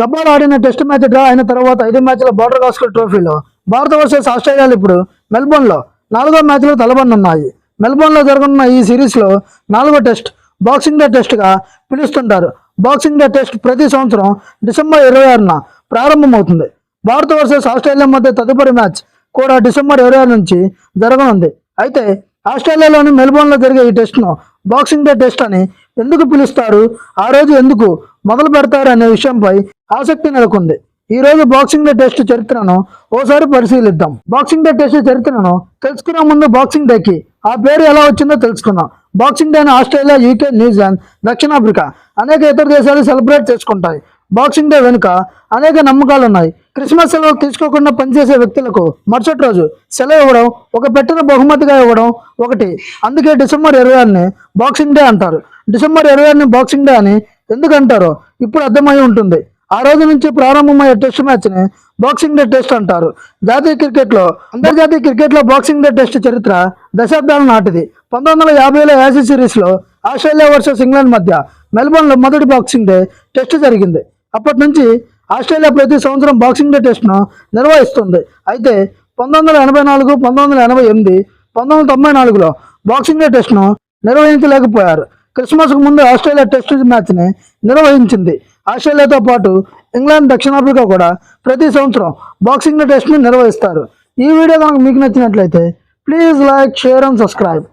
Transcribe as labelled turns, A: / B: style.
A: గబ్బాల్ ఆడిన test match draw అయిన తర్వాత ఐదు మ్యాచ్ల బార్డర్ గాస్కర్ ట్రోఫీలో భారత వర్సెస్ ఆస్ట్రేలియాలు ఇప్పుడు మెల్బోర్న్లో నాలుగో మ్యాచ్లు తలబడనున్నాయి మెల్బోర్న్లో జరగనున్న ఈ సిరీస్లో నాలుగో టెస్ట్ బాక్సింగ్ డే టెస్ట్గా పిలుస్తుంటారు. బాక్సింగ్ డే టెస్ట్ ప్రతి సంవత్సరం డిసెంబర్ ఇరవై ఆరున ప్రారంభమవుతుంది. భారత వర్సెస్ ఆస్ట్రేలియా మధ్య తదుపరి మ్యాచ్ కూడా డిసెంబర్ ఇరవై ఆరు నుంచి జరగనుంది. అయితే ఆస్ట్రేలియాలోని మెల్బోర్న్లో జరిగే ఈ టెస్ట్ను బాక్సింగ్ డే టెస్ట్ అని ఎందుకు పిలుస్తారు? ఆ రోజు ఎందుకు మొదలు పెడతారు అనే విషయంపై ఆసక్తి నెలకొంది. ఈ రోజు బాక్సింగ్ డే టెస్ట్ చరిత్రను ఓసారి పరిశీలిద్దాం. బాక్సింగ్ డే టెస్ట్ చరిత్రను తెలుసుకునే ముందు బాక్సింగ్ డేకి ఆ పేరు ఎలా వచ్చిందో తెలుసుకుందాం. బాక్సింగ్ డేని ఆస్ట్రేలియా యూకే న్యూజిలాండ్ దక్షిణాఫ్రికా అనేక ఇతర దేశాలు సెలబ్రేట్ చేసుకుంటాయి. బాక్సింగ్ డే వెనుక అనేక నమ్మకాలు ఉన్నాయి. క్రిస్మస్ సెలవు తీసుకోకుండా పనిచేసే వ్యక్తులకు మరుసటి రోజు సెలవు ఇవ్వడం ఒక పెట్టిన బహుమతిగా ఇవ్వడం ఒకటి. అందుకే డిసెంబర్ ఇరవై ఆరుని బాక్సింగ్ డే అంటారు. డిసెంబర్ ఇరవై ఆరుని బాక్సింగ్ డే అని ఎందుకంటారో ఇప్పుడు అర్థమై ఉంటుంది. ఆ రోజు నుంచి ప్రారంభమయ్యే టెస్ట్ మ్యాచ్ని బాక్సింగ్ డే టెస్ట్ అంటారు. జాతీయ క్రికెట్లో అంతర్జాతీయ క్రికెట్లో బాక్సింగ్ డే టెస్ట్ చరిత్ర దశాబ్దాల నాటిది. పంతొమ్మిది వందల యాభైలో యాసీ సిరీస్లో ఆస్ట్రేలియా వర్సెస్ ఇంగ్లాండ్ మధ్య మెల్బోర్న్లో మొదటి బాక్సింగ్ డే టెస్ట్ జరిగింది. అప్పటి నుంచి ఆస్ట్రేలియా ప్రతి సంవత్సరం బాక్సింగ్ డే టెస్ట్ను నిర్వహిస్తుంది. అయితే పంతొమ్మిది వందల ఎనభై నాలుగు పంతొమ్మిది వందల ఎనభై ఎనిమిది పంతొమ్మిది వందల తొంభై నాలుగులో బాక్సింగ్ డే టెస్ట్ను నిర్వహించలేకపోయారు. క్రిస్మస్కు ముందు ఆస్ట్రేలియా టెస్ట్ మ్యాచ్ని నిర్వహించింది. ఆస్ట్రేలియాతో పాటు ఇంగ్లాండ్ దక్షిణాఫ్రికా కూడా ప్రతి సంవత్సరం బాక్సింగ్ టెస్ట్ని నిర్వహిస్తారు. ఈ వీడియో కనుక మీకు నచ్చినట్లయితే please like share and subscribe